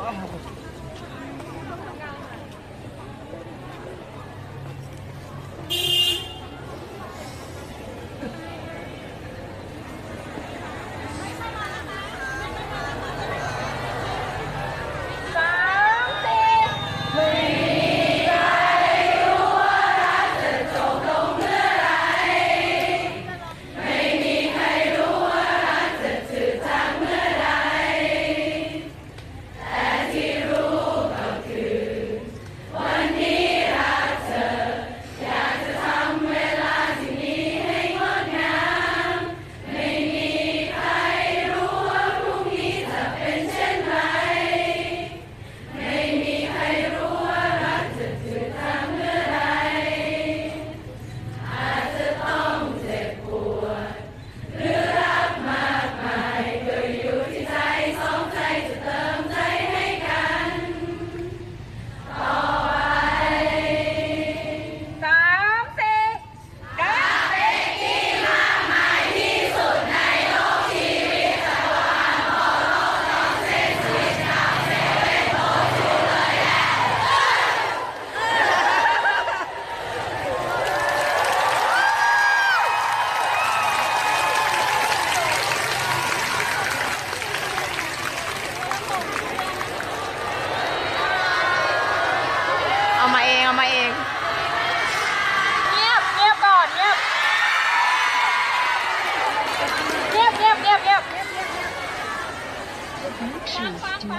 ส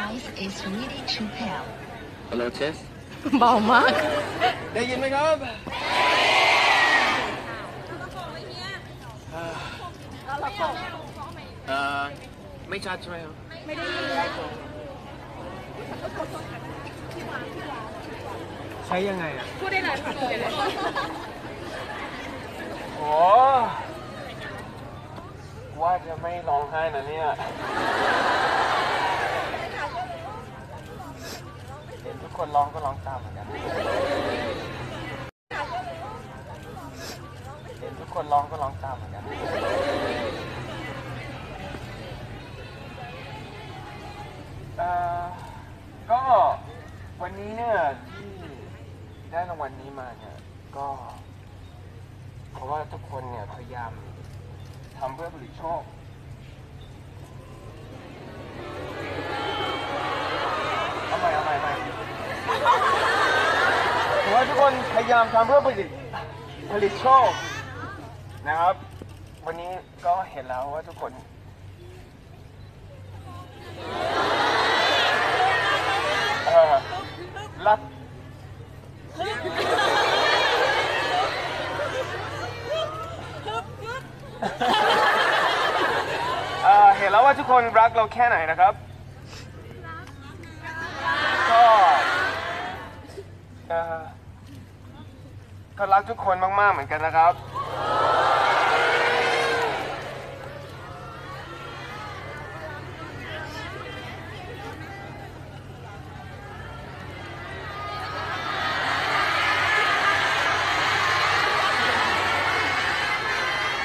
Bluetooth device is ready to pair. Hello test เบามาก ได้ยินไหมครับเอ่อไม่ชัดใช่ไหมครับ ไม่ได้ยินใช้ยังไงอะ พูดได้นานค่ะพูดได้เลยโอ้ว่าจะไม่ร้องไห้นะเนี่ย เห็นทุก คนร้องก็ร้องตามเหมือนกันเห็นทุกคนร้องก็ร้องตามเหมือนกันเอ่อก็วันนี้เนี่ยที่ได้รางวัลนี้มาเนี่ยก็เพราะว่าทุกคนเนี่ยพยายามทำเพื่อผลิตโชค เอาใหม่เอาใหม่เอาใหม่เพราะว่าทุกคนพ ยายามทำเพื่อผลิตผลิตโชคนะครับ วันนี้ก็เห็นแล้วว่าทุกคนรักเอ่อเห็นแล้วว่าทุกคนรักเราแค่ไหนนะครับก็เอ่อ ก็รักทุกคนมากๆเหมือนกันนะครับ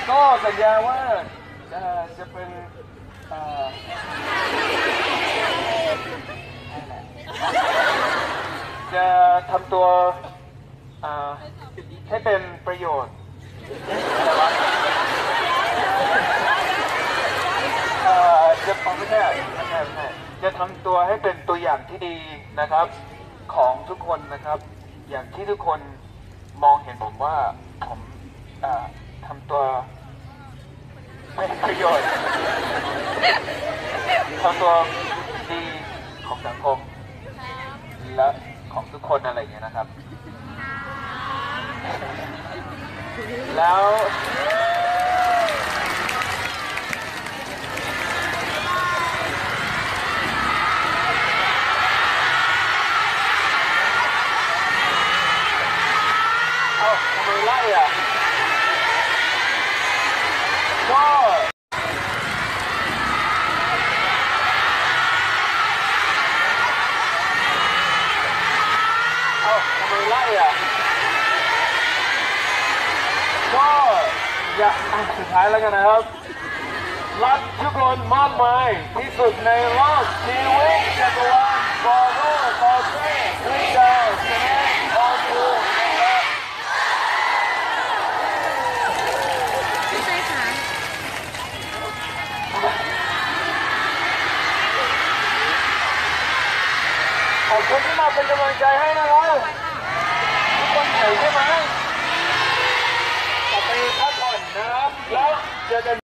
ก็สัญญาว่าจะจะเป็นเอ่อจะทำตัว ให้เป็นประโยชน์จะไม่ใช่ไม่ใช่ไม่ใช่จะทำตัวให้เป็นตัวอย่างที่ดีนะครับ ของทุกคนนะครับ อย่างที่ทุกคนมองเห็นผมว่าผมทำตัวไม่เป็นประโยชน์ทำตัวดีของสังคมและของทุกคนอะไรอย่างเงี้ยนะครับ แล้ว เอ้าทำไมไล่อะก็เอ้าทำไมไล่อะ อย่าสุดท้ายแล้วกันนะครับ รักทุกคนมากมายที่สุดในรอบชีวิตจักรวาลบอลโลกบอลเซ่คริสเตอร์เซนบอลทูพี่เต้ค่ะขอบคุณที่มาเป็นกำลังใจให้นะครับทุกคนเหนื่อยใช่ไหมต่อไปครับ นะครับแล้วเจอกัน